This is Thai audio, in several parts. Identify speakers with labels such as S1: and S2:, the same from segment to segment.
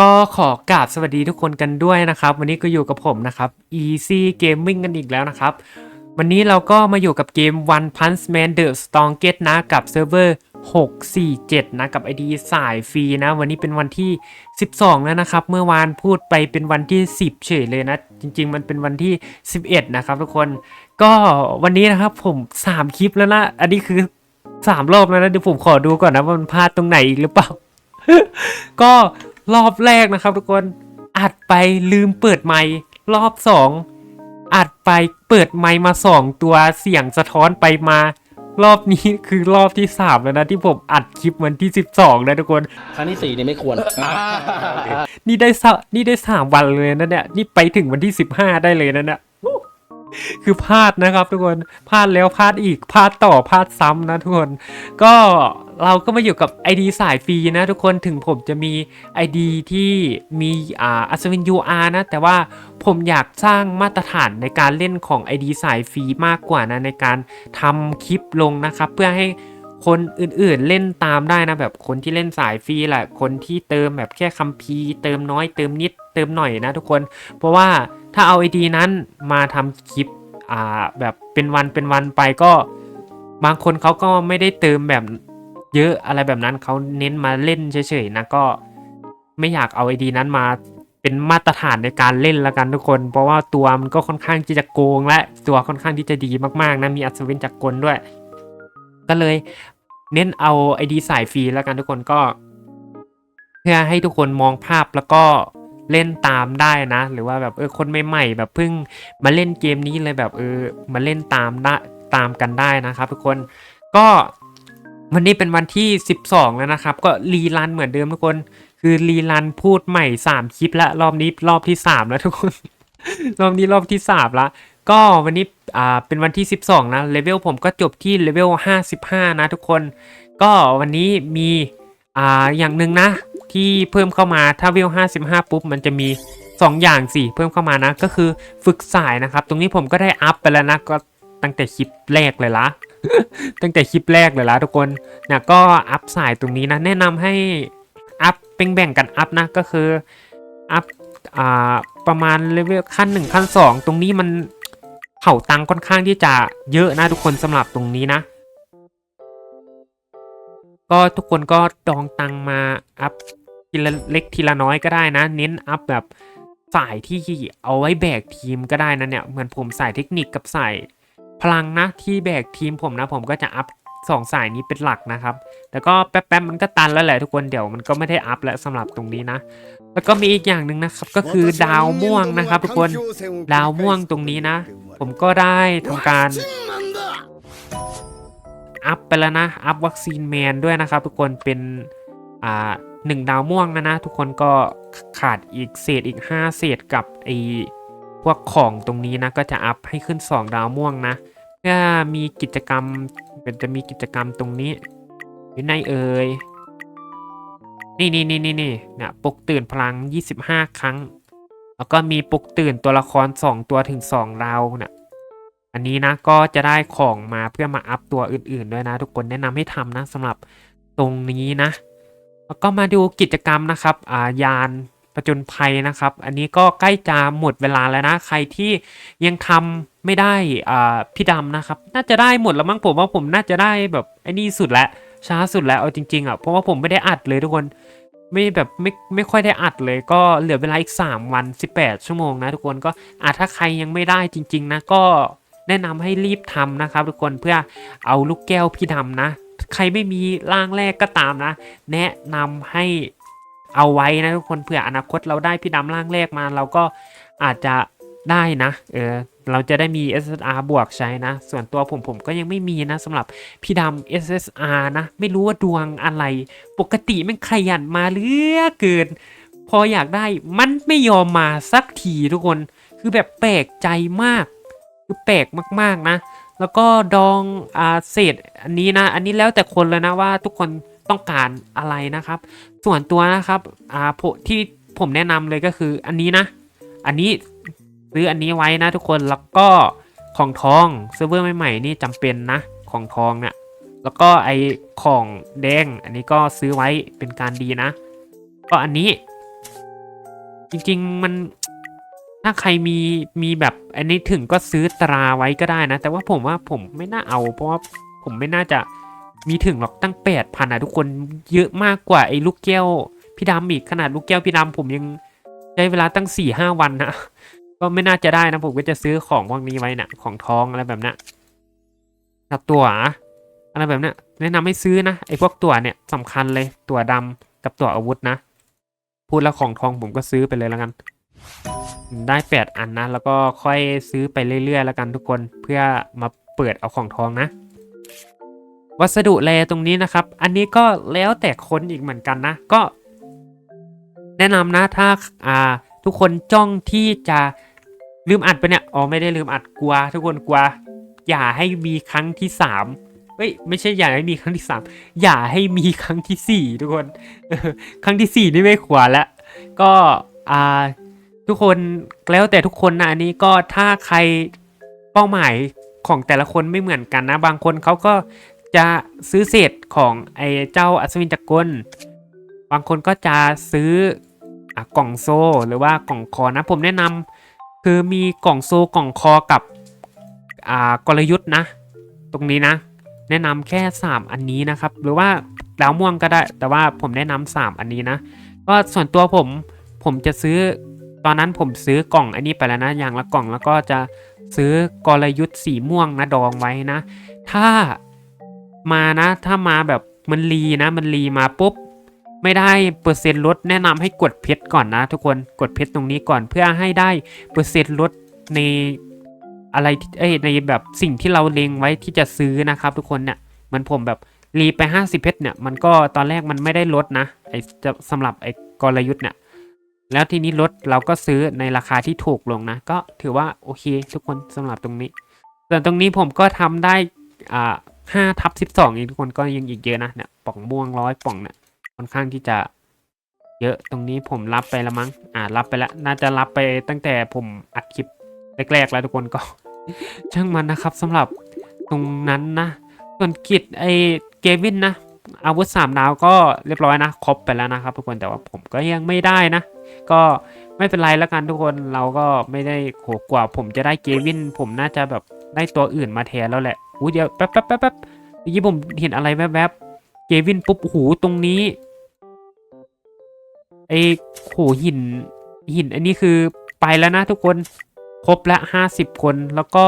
S1: ก็ขอกราบสวัสดีทุกคนกันด้วยนะครับ วันนี้ก็อยู่กับผมนะครับ Easy Gaming กันอีกแล้วนะครับ วันนี้เราก็มาอยู่กับเกม One Punch Man The Strongest นะ กับเซิร์ฟเวอร์ 647 นะ กับ ID สายฟรีนะ วันนี้เป็นวันที่ 12 แล้วนะครับ เมื่อวานพูดไปเป็นวันที่ 10 เฉยเลยนะ จริง ๆ มันเป็นวันที่ 11 นะครับทุกคน ก็วันนี้นะครับผม 3 คลิปแล้วนะ อันนี้คือ 3 รอบแล้วนะเดี๋ยวผมขอดูก่อนนะว่ามันพลาดตรงไหนอีกหรือเปล่า ก็ รอบแรกนะครับ ทุกคนอัดไปลืมเปิดไมค์รอบสองอัดไปเปิดไมค์มาสองตัวเสียงสะท้อนไปมา รอบนี้คือรอบที่สามแล้วนะที่ผมอัดคลิปวันที่สิบสองนะทุกคน
S2: ครั้งที่สี่นี่ไม่ควร
S1: นี่ได้สะนี่ได้สามวันเลยนะเนี่ยนี่ไปถึงวันที่สิบห้าได้เลยนะเนี่ย คือพลาดนะครับทุกคนพลาดแล้วพลาดอีกพลาดต่อพลาดซ้ำนะทุกคน ก็เราก็มาอยู่กับ ID สายฟรีนะทุกคนถึงผมจะมี ID ที่มีอ่าอัศวิน UR นะ แต่ว่าผมอยากสร้างมาตรฐานในการเล่นของ ID สายฟรีมากกว่านะในการทำคลิปลงนะครับ เพื่อให้ คนอื่นๆเล่นตามได้นะแบบคนที่เล่นสายฟรีแหละคนที่เติมแบบแค่คัมภีร์เติมน้อยเติมนิดเติมหน่อยนะทุกคน เพราะว่าถ้าเอาไอดีนั้นมาทำคลิปอ่าแบบเป็นวันเป็นวันไปก็บางคนเขาก็ไม่ได้เติมแบบเยอะอะไรแบบนั้นเขาเน้นมาเล่นเฉยๆนะก็ไม่อยากเอาไอดีนั้นมาเป็นมาตรฐานในการเล่นละกันทุกคน เพราะว่าตัวมันก็ค่อนข้างที่จะโกงและตัวค่อนข้างที่จะดีมากๆนะมีอัศวินจักกลด้วย ก็เลยเน้นเอาไอดีสายฟรีแล้วกันทุกคนก็ เพื่อให้ทุกคนมองภาพแล้วก็เล่นตามได้นะ หรือว่าแบบเออคนใหม่ๆแบบเพิ่งมาเล่นเกมนี้เลยแบบเออมาเล่นตามได้ตามกันได้นะครับ ทุกคนก็วันนี้เป็นวันที่ 12 แล้วนะครับ ก็รีรันเหมือนเดิมทุกคน คือรีรันพูดใหม่ 3 คลิปละรอบนี้รอบที่ 3 แล้วทุกคน รอบนี้รอบที่ 3 ละ ก็วันนี้อ่าเป็นวันที่ 12 นะเลเวลผมก็จบที่เลเวล55 นะทุกคน ก็วันนี้มีอ่าอย่างหนึ่งนะ ที่เพิ่มเข้ามาถ้าเวล55 ปุ๊บ มันจะมี 2 อย่างสิเพิ่มเข้ามานะ ก็คือฝึกสายนะครับ ตรงนี้ผมก็ได้อัพไปแล้วนะก็ตั้งแต่คลิปแรกเลยละตั้งแต่คลิปแรกเลยละทุกคนเนี่ยก็อัพสายตรงนี้นะ แนะนำให้อัพเป็นแบ่งกันอัพนะก็คืออัพอ่าประมาณเลเวลขั้น 1 ขั้น 2 ตรงนี้มัน เผาตังค์ค่อนข้างที่จะเยอะนะทุกคนสำหรับตรงนี้นะ ก็ทุกคนก็ดองตังมาอัพทีละเล็กทีละน้อยก็ได้นะ เน้นอัพแบบสายที่เอาไว้แบกทีมก็ได้นะเนี่ยเหมือนผมสายเทคนิคกับสายพลังนะที่แบกทีมผมนะผมก็จะอัพ สองสายนี้เป็นหลักนะครับ แต่ก็แป๊บๆมันก็ตันแล้วแหละทุกคนเดี๋ยวมันก็ไม่ได้อัพแล้วสำหรับตรงนี้นะ แล้วก็มีอีกอย่างหนึ่งนะครับ ก็คือดาวม่วงนะครับ ทุกคนดาวม่วงตรงนี้นะ ผมก็ได้ทำการอัพไปแล้วนะ อัพวัคซีนแมนด้วยนะครับ ทุกคนเป็นอ่าหนึ่งดาวม่วงนะนะ ทุกคนก็ขาดอีกเศษอีก 5 เศษกับไอพวกของตรงนี้นะ ก็จะอัพให้ขึ้น 2 ดาวม่วงนะเพื่อมีกิจกรรม เป็นจะมีกิจกรรมตรงนี้อยู่ในเอ่ยนี่นี่นี่นี่นี่เนี่ยปลุกตื่นพลัง 25 ครั้ง แล้วก็มีปลุกตื่นตัวละคร 2 ตัวถึง2ดาเนี่ยอันนี้นะก็จะได้ของมาเพื่อมาอัพตัวอื่นๆด้วยนะ ทุกคนแนะนำให้ทำนะสำหรับตรงนี้นะ แล้วก็มาดูกิจกรรมนะครับ อ่ายาน ประจนภัยนะครับ อันนี้ก็ใกล้จะหมดเวลาแล้วนะ ใครที่ยังทำไม่ได้อ่าพี่ดำนะครับ น่าจะได้หมดแล้วมั้งผมว่าผมน่าจะได้แบบไอ้นี่สุดแล้วช้าสุดแล้วเอาจริงๆอะเพราะว่าผมไม่ได้อัดเลยทุกคนไม่แบบไม่ไม่ค่อยได้อัดเลยก็เหลือเวลาอีก 3 วัน 18 ชั่วโมงนะทุกคนก็อาจถ้าใครยังไม่ได้จริง ๆ นะ ก็แนะนำให้รีบทำนะครับ ทุกคนเพื่อเอาลูกแก้วพี่ดำนะ ใครไม่มีร่างแรกก็ตามนะ แนะนำให้ เอาไว้นะทุกคนเผื่ออนาคตเราได้พี่ดำร่างแรกมา เราก็อาจจะได้นะเออเราจะได้มี SSR บวกใช้นะ ส่วนตัวผมผมก็ยังไม่มีนะสำหรับพี่ดำ SSR นะ ไม่รู้ว่าดวงอะไร ปกติมันขยันมาเหลือเกิน พออยากได้มันไม่ยอมมาสักทีทุกคน คือแบบแปลกใจมาก คือแปลกมากๆนะ แล้วก็ดองอาเศษอันนี้นะ อันนี้แล้วแต่คนเลยนะว่าทุกคน ต้องการอะไรนะครับ ส่วนตัวนะครับอ่าที่ผมแนะนำเลยก็คืออันนี้นะ อันนี้ซื้ออันนี้ไว้นะทุกคนแล้วก็ของทองเซิร์ฟเวอร์ใหม่ๆนี่จำเป็นนะของทองเนี่ยแล้วก็ไอของแดงอันนี้ก็ซื้อไว้เป็นการดีนะ ก็อันนี้ จริงๆมันถ้าใครมีมีแบบอันนี้ถึงก็ซื้อตราไว้ก็ได้นะ แต่ว่าผมว่าผมไม่น่าเอาเพราะว่าผมไม่น่าจะ มีถึงหรอกตั้งแปดพันอะทุกคนเยอะมากกว่าไอ้ลูกแก้วพี่ดำอีกขนาดลูกแก้วพี่ดำผมยังใช้เวลาตั้งสี่ห้าวันนะก็ไม่น่าจะได้นะผมก็จะซื้อของพวกนี้ไว้นะของทองอะไรแบบนั้นกับตัวอะไรแบบนั้นแนะนำให้ซื้อนะไอ้พวกตัวเนี่ยสำคัญเลยตัวดำกับตัวอาวุธนะ พูดแล้วของทองผมก็ซื้อไปเลยแล้วกัน ได้แปดอันนะ แล้วก็ค่อยซื้อไปเรื่อยๆ แล้วกันทุกคนเพื่อมาเปิดเอาของทองนะ วัสดุแลตรงนี้นะครับ อันนี้ก็แล้วแต่คนอีกเหมือนกันนะ ก็ แนะนำนะถ้าอ่าทุกคนจ้องที่จะลืมอัดไปเนี่ย อ๋อไม่ได้ลืมอัดกลัว ทุกคนกลัว อย่าให้มีครั้งที่สามเฮ้ยไม่ใช่อย่าให้มีครั้งที่สามอย่าให้มีครั้งที่สี่ทุกคน ครั้งที่สี่นี่ไม่ควรแล้ว ก็อ่าทุกคนแล้วแต่ทุกคนนะอันนี้ก็ถ้าใครเป้าหมายของแต่ละคนไม่เหมือนกันนะ บางคนเขาก็ จะซื้อเศษของไอ้เจ้าอัศวินจักรกล บางคนก็จะซื้ออกล่องโซ่หรือว่ากล่องคอนะผมแนะนำคือมีกล่องโซ่กล่องคอกับกลยุทธ์นะ ตรงนี้นะ แนะนำแค่ 3 อันนี้นะครับ หรือว่าดาวม่วงก็ได้ แต่ว่าผมแนะนำ3อันนี้นะ ก็ส่วนตัวผมผมจะซื้อตอนนั้นผมซื้อกล่องอันนี้ไปแล้วนะอย่างละกล่องแล้วก็จะซื้อกลยุทธ์สีม่วงนะดองไว้นะ ถ้า มานะ ถ้ามาแบบมันรีนะมันรีมาปุ๊บ ไม่ได้เปอร์เซ็นต์ลดแนะนำให้กดเพชรก่อนนะ ทุกคนกดเพชรตรงนี้ก่อนเพื่อให้ได้เปอร์เซ็นต์ลดในอะไรเอ้ยในแบบสิ่งที่เราเลงไว้ที่จะซื้อนะครับ ทุกคนเนี่ยเหมันผมแบบรีไป 50 เพชรเนี่ยมันก็ตอนแรกมันไม่ได้ลดนะไอจะสำหรับไอกลยุทธ์เนี่ยแล้วทีนี้ลดเราก็ซื้อในราคาที่ถูกลงนะ ก็ถือว่าโอเค ทุกคนสำหรับตรงนี้ ส่วนตรงนี้ผมก็ทำได้อ่า ห้าทับสิบสองอีกทุกคนก็ยังอีกเยอะนะเนี่ยป่องม่วงร้อยป่องเนี่ยค่อนข้างที่จะ เยอะตรงนี้ผมรับไปล้วมั้งอ่ารับไปแล้วน่าจะรับไปตั้งแต่ผมอัดคลิปแรกๆแล้วทุกคนก็ ช่างมันนะครับสำหรับตรงนั้นนะส่วนกิจไอเกวินนะอาวุธสามดาวก็เรียบร้อยนะ ครบไปแล้วนะครับ ทุกคนแต่ว่าผมก็ยังไม่ได้นะ ก็ไม่เป็นไรแล้วกันทุกคนเราก็ไม่ได้โหกว่าผมจะได้เกวิน ผมน่าจะแบบ ได้ตัวอื่นมาแทนแล้วแหละอู้เดี๋ยวแป๊บแป๊บแป๊บแป๊บเมื่อกี้ผมเห็นอะไรแวบๆเกวินปุ๊บหูตรงนี้ไอ้โหหินหินอันนี้คือไปแล้วนะทุกคนครบละห้าสิบคนแล้วก็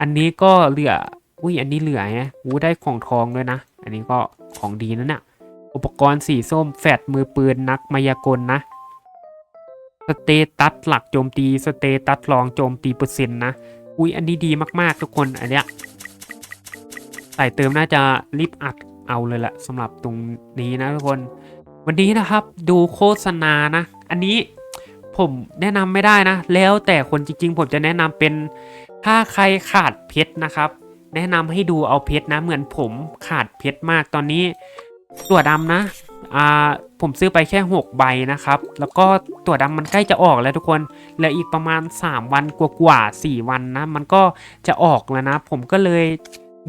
S1: อันนี้ก็เหลืออุ้ยอันนี้เหลือไงอู้ได้ของทองด้วยนะ อันนี้ก็ของดีนะเนี่ยอุปกรณ์สีส้มแฟดมือปืนนักมายากลนะสเตตัสหลักโจมตีสเตตัสรองโจมตีเปอร์เซ็นต์นะ อุ้ยอันนี้ดีมากๆทุกคนอันเนี้ยใส่เติมน่าจะรีบอัดเอาเลยแหละสำหรับตรงนี้นะทุกคน วันนี้นะครับดูโฆษณานะ อันนี้ผมแนะนำไม่ได้นะ แล้วแต่คนจริง ๆ ผมจะแนะนำเป็นถ้าใครขาดเพชรนะครับ แนะนำให้ดูเอาเพชรนะเหมือนผมขาดเพชรมากตอนนี้ตัวดำนะ อ่าผมซื้อไปแค่ 6 ใบนะครับ แล้วก็ตัวดำมันใกล้จะออกแล้วทุกคนเหลืออีกประมาณ 3 วันกว่าๆ4วันนะ มันก็จะออกแล้วนะ ผมก็เลย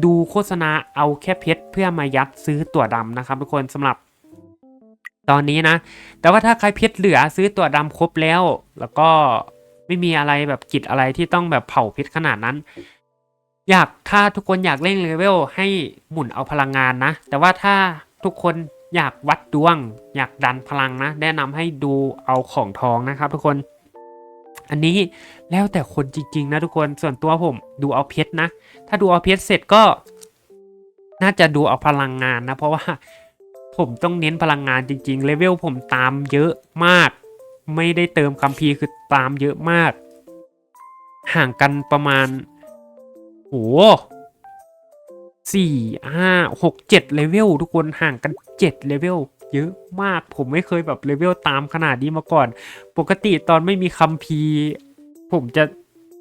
S1: ดูโฆษณาเอาแค่เพชรเพื่อมายัดซื้อตัวดำนะครับ ทุกคนสำหรับตอนนี้นะ แต่ว่าถ้าใครเพชรเหลือซื้อตัวดำครบแล้ว แล้วก็ไม่มีอะไรแบบกิจอะไรที่ต้องแบบเผาเพชรขนาดนั้นอยากถ้าทุกคนอยากเล่นเลเวลให้หมุนเอาพลังงานนะ แต่ว่าถ้าทุกคน อยากวัดดวง อยากดันพลังนะ แนะนำให้ดูเอาของทองนะครับ ทุกคน อันนี้แล้วแต่คนจริง ๆ นะทุกคนส่วนตัวผมดูเอาเพชรนะ ถ้าดูเอาเพชรเสร็จก็ น่าจะดูเอาพลังงานนะ เพราะว่าผมต้องเน้นพลังงานจริง ๆ เลเวลผมตามเยอะมาก ไม่ได้เติมคัมภีร์คือตามเยอะมาก ห่างกันประมาณโห สี่ห้าหกเจ็ดเลเวลทุกคนห่างกันเจ็ดเลเวลเยอะมากผมไม่เคยแบบเลเวลตามขนาดนี้มาก่อน ปกติตอนไม่มีคัมภีร์ผมจะ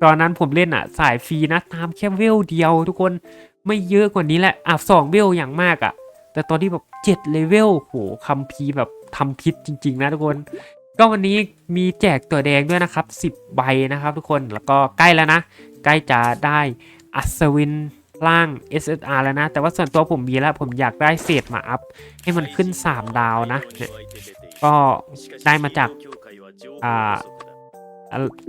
S1: ตอนนั้นผมเล่นอะสายฟรีนะตามแค่เวลเดียวทุกคนไม่เยอะกว่านี้แหละอะสองเวลอย่างมากอะแต่ตอนที่แบบเจ็ดเลเวลโหคัมภีร์แบบทำพิษจริง ๆ นะทุกคน ก็วันนี้มีแจกตัวแดงด้วยนะครับ 10 ใบนะครับทุกคนแล้วก็ใกล้แล้วนะ ใกล้จะได้อัศวิน ร่าง SSR แล้วนะ แต่ว่าส่วนตัวผมมีแล้วผมอยากได้เศษมาอัพ ให้มันขึ้น 3 ดาวนะเนี่ยก็ได้มาจากอ่า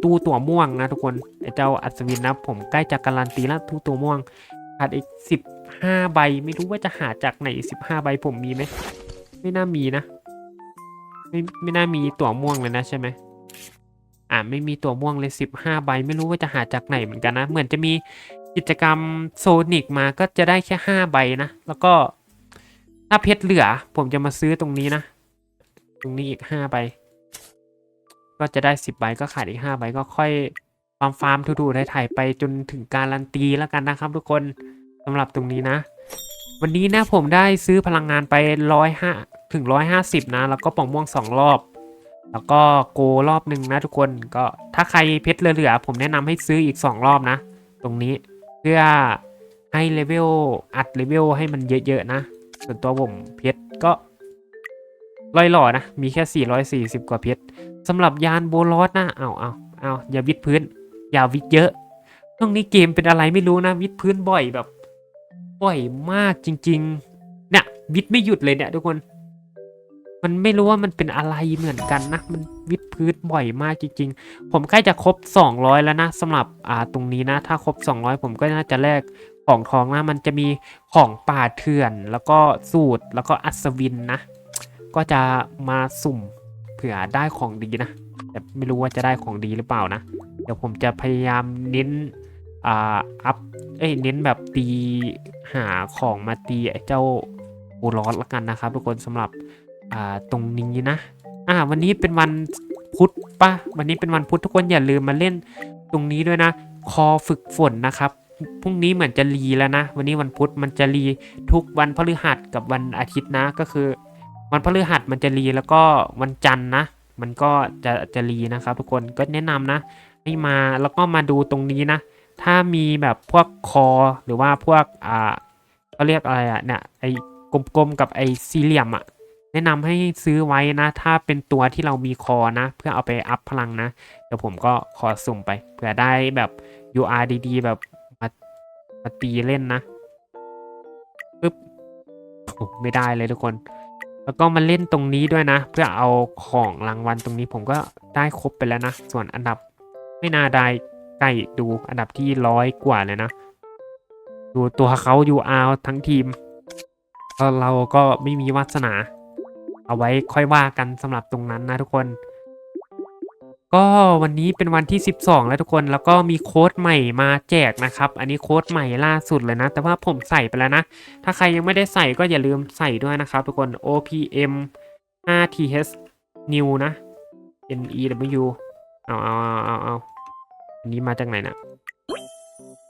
S1: ตู้ตัวม่วงนะทุกคนไอ้เจ้าอัศวินนะ ผมใกล้จะการันตีแล้วตู้ตัวม่วงขาดอีกสิบห้าใบ ไม่รู้ว่าจะหาจากไหนสิบห้าใบผมมีไหม ไม่น่ามีนะ ไม่ไม่น่ามีตัวม่วงเลยนะใช่ไหมอ่าไม่มีตัวม่วงเลยสิบห้าใบ ไม่รู้ว่าจะหาจากไหนเหมือนกันนะ เหมือนจะมี กิจกรรมโซนิกมาก็จะได้แค่ห้าใบนะ แล้วก็ถ้าเพชรเหลือ ผมจะมาซื้อตรงนี้นะ ตรงนี้อีกห้าใบ ก็จะได้สิบใบก็ขาดอีกห้าใบก็ค่อยฟาร์มฟาร์มทูๆถ่ายไปจนถึงการันตีแล้วกันนะครับทุกคนสำหรับตรงนี้นะ วันนี้นะผมได้ซื้อพลังงานไปร้อยห้าถึงร้อยห้าสิบนะ แล้วก็ป่องม่วงสองรอบแล้วก็โกรอบหนึ่งนะทุกคนก็ถ้าใครเพชรเหลือๆผมแนะนำให้ซื้ออีกสองรอบนะ ตรงนี้ พื่อให้เลเวลอัดเลเวลให้มันเยอะๆนะ ส่วนตัวผมเพชรก็ลอยหล่อนะ มีแค่ 440 กว่าเพชรสำหรับยานโบลอสนะเอาเอาเอาอย่าวิดพื้น อย่าวิดเยอะช่วงนี้เกมเป็นอะไรไม่รู้นะ วิดพื้นบ่อยแบบ บ่อยมากจริงๆเนี่ยวิดไม่หยุดเลยเนี่ยทุกคน มันไม่รู้ว่ามันเป็นอะไรเหมือนกันนะ มันวิดพื้นบ่อยมากจริง ๆ ผมใกล้จะครบ 200 แล้วนะสำหรับอ่าตรงนี้นะ ถ้าครบ 200 ผมก็น่าจะแลกของทองนะ มันจะมีของป่าเถื่อน แล้วก็สูตร แล้วก็อัศวินนะ ก็จะมาสุ่มเผื่อได้ของดีนะ แต่ไม่รู้ว่าจะได้ของดีหรือเปล่านะ เดี๋ยวผมจะพยายามเน้นอ่าอัพ เอ้ย เน้นแบบตีหาของมาตีไอ้เจ้าโอรอสละกันนะครับทุกคนสำหรับ อ่าตรงนี้นะอ่าวันนี้เป็นวันพุธปะวันนี้เป็นวันพุธทุกคนอย่าลืมมาเล่นตรงนี้ด้วยนะ คอฝึกฝนนะครับพรุ่งนี้เหมือนจะรีแล้วนะ วันนี้วันพุธมันจะรีทุกวันพฤหัสกับวันอาทิตย์นะก็คือ วันพฤหัสมันจะรีแล้วก็วันจันทร์นะ มันก็จะจะรีนะครับทุกคนก็แนะนำนะ ให้มาแล้วก็มาดูตรงนี้นะ ถ้ามีแบบพวกคอหรือว่าพวกอ่าเขาเรียกอะไรอะเนี่ยไอ้กลมๆกับไอ้สี่เหลี่ยมอะ แนะนำให้ซื้อไว้นะ ถ้าเป็นตัวที่เรามีคอนะ เพื่อเอาไปอัพพลังนะ เดี๋ยวผมก็ขอสุ่มไปเผื่อได้แบบ UR ดีๆแบบมามาตีเล่นนะปึ๊บโอ้ไม่ได้เลยทุกคน แล้วก็มาเล่นตรงนี้ด้วยนะ เพื่อเอาของรางวัลตรงนี้ผมก็ได้ครบไปแล้วนะ ส่วนอันดับไม่น่าได้ใกล้ดูอันดับที่ร้อยกว่าเลยนะ ดูตัวเขา UR ทั้งทีมเราก็ไม่มีวาสนา เอาไว้ค่อยว่ากันสำหรับตรงนั้นนะทุกคน ก็วันนี้เป็นวันที่ 12 แล้วทุกคนแล้วก็มีโค้ดใหม่มาแจกนะครับ อันนี้โค้ดใหม่ล่าสุดเลยนะ แต่ว่าผมใส่ไปแล้วนะ ถ้าใครยังไม่ได้ใส่ก็อย่าลืมใส่ด้วยนะครับ ทุกคน OPM 5TH new นะ NEW เอาเอาเอาเอาเอาอันนี้มาจากไหนนะ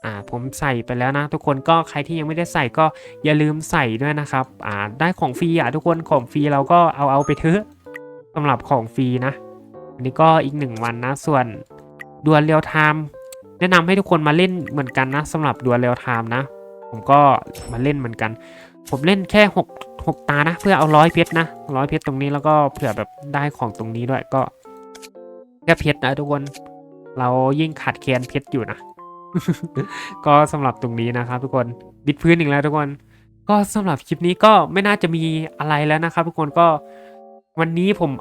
S1: อ่าผมใส่ไปแล้วนะ ทุกคนก็ใครที่ยังไม่ได้ใส่ก็อย่าลืมใส่ด้วยนะครับอ่าได้ของฟรีอะทุกคนของฟรีเราก็เอาเอาไปเถอะสำหรับของฟรีนะอันนี้ก็อีกหนึ่งวันนะ ส่วนดวลเรียลไทม์แนะนำให้ทุกคนมาเล่นเหมือนกันนะสำหรับดวลเรียลไทม์นะ ผมก็มาเล่นเหมือนกัน ผมเล่นแค่หกหกตานะ เพื่อเอาร้อยเพชรนะร้อยเพชรตรงนี้แล้วก็เผื่อแบบได้ของตรงนี้ด้วยก็แค่เพชรนะทุกคน เรายิ่งขาดแคลนเพชรอยู่นะ ก็สำหรับตรงนี้นะครับทุกคนบิดพื้นอีกแล้วทุกคน ก็สำหรับคลิปนี้ก็ไม่น่าจะมีอะไรแล้วนะครับ ทุกคนก็วันนี้ผม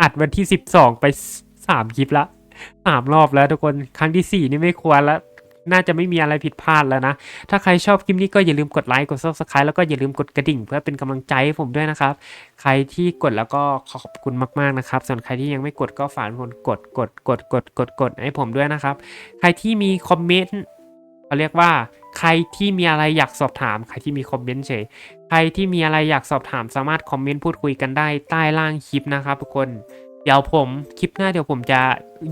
S1: อัดวันที่ 12 ไป 3 คลิปละสามรอบแล้วทุกคนครั้งที่ 4 นี่ไม่ควรแล้ว น่าจะไม่มีอะไรผิดพลาดแล้วนะ ถ้าใครชอบคลิปนี้ก็อย่าลืมกดไลค์ กด subscribe แล้วก็อย่าลืมกดกระดิ่ง เพื่อเป็นกำลังใจให้ผมด้วยนะครับ ใครที่กดแล้วก็ขอบคุณมากๆนะครับ ส่วนใครที่ยังไม่กดก็ฝากคนกดกดกดกดกดกดให้ผมด้วยนะครับ ใครที่มีคอมเมนต์เขาเรียกว่าใครที่มีอะไรอยากสอบถาม ใครที่มีคอมเมนต์เฉย ใครที่มีอะไรอยากสอบถามสามารถคอมเมนต์พูดคุยกันได้ใต้ล่างคลิปนะครับทุกคน เดี๋ยวผมคลิปหน้าเดี๋ยวผมจะ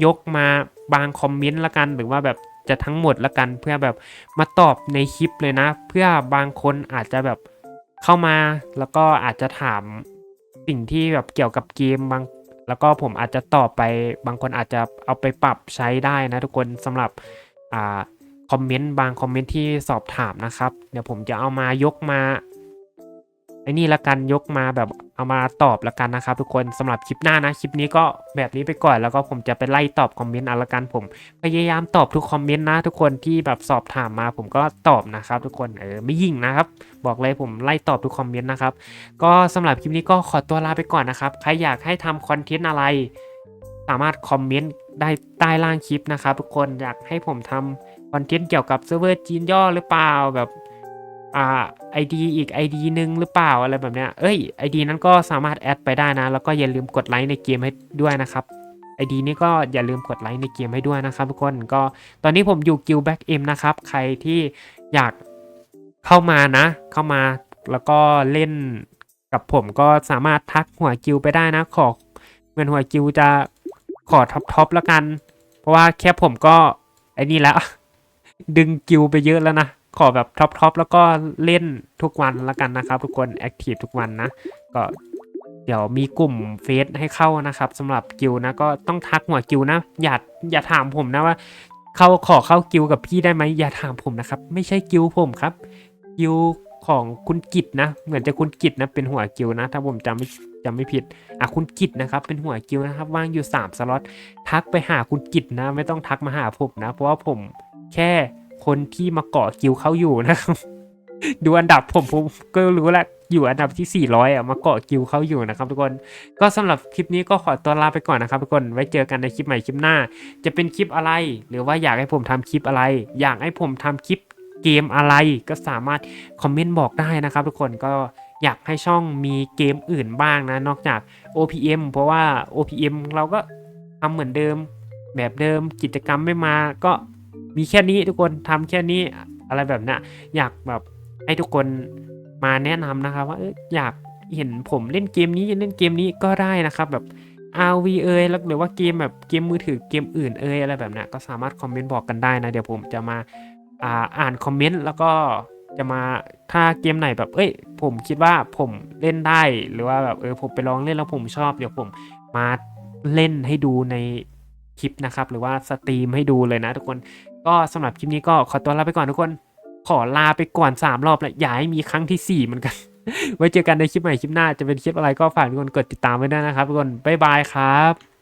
S1: ยกมาบางคอมเมนต์ละกันหรือว่าแบบ จะทั้งหมดละกัน เพื่อแบบมาตอบในคลิปเลยนะ เพื่อบางคนอาจจะแบบเข้ามาแล้วก็อาจจะถามสิ่งที่แบบเกี่ยวกับเกมบาง แล้วก็ผมอาจจะตอบไป บางคนอาจจะเอาไปปรับใช้ได้นะทุกคนสำหรับอ่าคอมเมนต์บางคอมเมนต์ที่สอบถามนะครับ เดี๋ยวผมจะเอามายกมา ไอ้นี่ละกันยกมาแบบเอามาตอบละกันนะครับทุกคนสำหรับคลิปหน้านะคลิปนี้ก็แบบนี้ไปก่อนแล้วก็ผมจะไปไล่ตอบคอมเมนต์เอาละกันผม พยายามตอบทุกคอมเมนต์นะทุกคนที่แบบสอบถามมาผมก็ตอบนะครับ ทุกคนเออไม่ยิ่งนะครับ บอกเลยผมไล่ตอบทุกคอมเมนต์นะครับก็สำหรับคลิปนี้ก็ขอตัวลาไปก่อนนะครับใครอยากให้ทำคอนเทนต์อะไร สามารถคอมเมนต์ได้ใต้ล่างคลิปนะครับทุกคนอยากให้ผมทำคอนเทนต์เกี่ยวกับเซิร์ฟเวอร์จีนย่อหรือเปล่าแบบ อ่าไอดีอีก ID หนึ่งหรือเปล่าอะไรแบบเนี้ย เอ้ย ID นั้นก็สามารถแอดไปได้นะ แล้วก็อย่าลืมกดไลค์ในเกมให้ด้วยนะครับ ID นี้ก็อย่าลืมกดไลค์ในเกมให้ด้วยนะครับทุกคนก็ตอนนี้ผมอยู่กิลแบ็กเอ็มนะครับ ใครที่อยากเข้ามานะ เข้ามาแล้วก็เล่นกับผมก็สามารถทักหัวกิลไปได้นะ ขอเหมือนหัวกิลจะขอท็อปท็อปแล้วกัน เพราะว่าแค่ผมก็ไอ้นี่แล้ว ดึงกิลไปเยอะแล้วนะ ขอแบบท็อปทอปแล้วก็เล่นทุกวันแล้วกันนะครับ ทุกคนแอคทีฟทุกวันนะ ก็เดี๋ยวมีกลุ่มเฟซให้เข้านะครับสำหรับกิลนะก็ต้องทักหัวกิลนะ อย่าอย่าถามผมนะว่าเขาขอเข้ากิลกับพี่ได้ไหมอย่าถามผมนะครับ ไม่ใช่กิลผมครับ กิลของคุณกิตนะ เหมือนจะคุณกิตนะเป็นหัวกิลนะ ถ้าผมจำไม่จำไม่ผิดอะคุณกิตนะครับ เป็นหัวกิลนะครับ ว่างอยู่ 3 สล็อตทักไปหาคุณกิตนะ ไม่ต้องทักมาหาผมนะ เพราะว่าผมแค่ คนที่มาเกาะกิลเขาอยู่นะครับดูอันดับผมผมก็รู้แล้วอยู่อันดับที่ 400 อะ มาเกาะกิลเขาอยู่นะครับทุกคน ก็สำหรับคลิปนี้ก็ขอตัวลาไปก่อนนะครับทุกคน ไว้เจอกันในคลิปใหม่คลิปหน้า จะเป็นคลิปอะไร หรือว่าอยากให้ผมทำคลิปอะไร อยากให้ผมทำคลิปเกมอะไรก็สามารถคอมเมนต์บอกได้นะครับทุกคนก็อยากให้ช่องมีเกมอื่นบ้างนะ นอกจาก OPM เพราะว่า OPM เราก็ทำเหมือนเดิม แบบเดิมกิจกรรมไม่มาก็ มีแค่นี้ทุกคนทำแค่นี้อะไรแบบนี้อยากแบบให้ทุกคนมาแนะนำนะครับว่าอยากเห็นผมเล่นเกมนี้เล่นเกมนี้ก็ได้นะครับแบบ RV เอยแล้วหรือว่าเกมแบบเกมมือถือเกมอื่นเอยอะไรแบบนี้ก็สามารถคอมเมนต์บอกกันได้นะ เดี๋ยวผมจะมาอ่าอ่านคอมเมนต์แล้วก็จะมาถ้าเกมไหนแบบเอ้ย ผมคิดว่าผมเล่นได้หรือว่าแบบเออผมไปลองเล่นแล้วผมชอบ เดี๋ยวผมมาเล่นให้ดูในคลิปนะครับ หรือว่าสตรีมให้ดูเลยนะทุกคน ก็สำหรับคลิปนี้ก็ขอตัวลาไปก่อนทุกคน ขอลาไปก่อน 3 รอบและอย่าให้มีครั้งที่ 4 เหมือนกัน ไว้เจอกันในคลิปใหม่คลิปหน้าจะเป็นคลิปอะไรก็ฝากทุกคนกดติดตามไว้ด้วยนะครับทุกคนบ๊ายบายครับ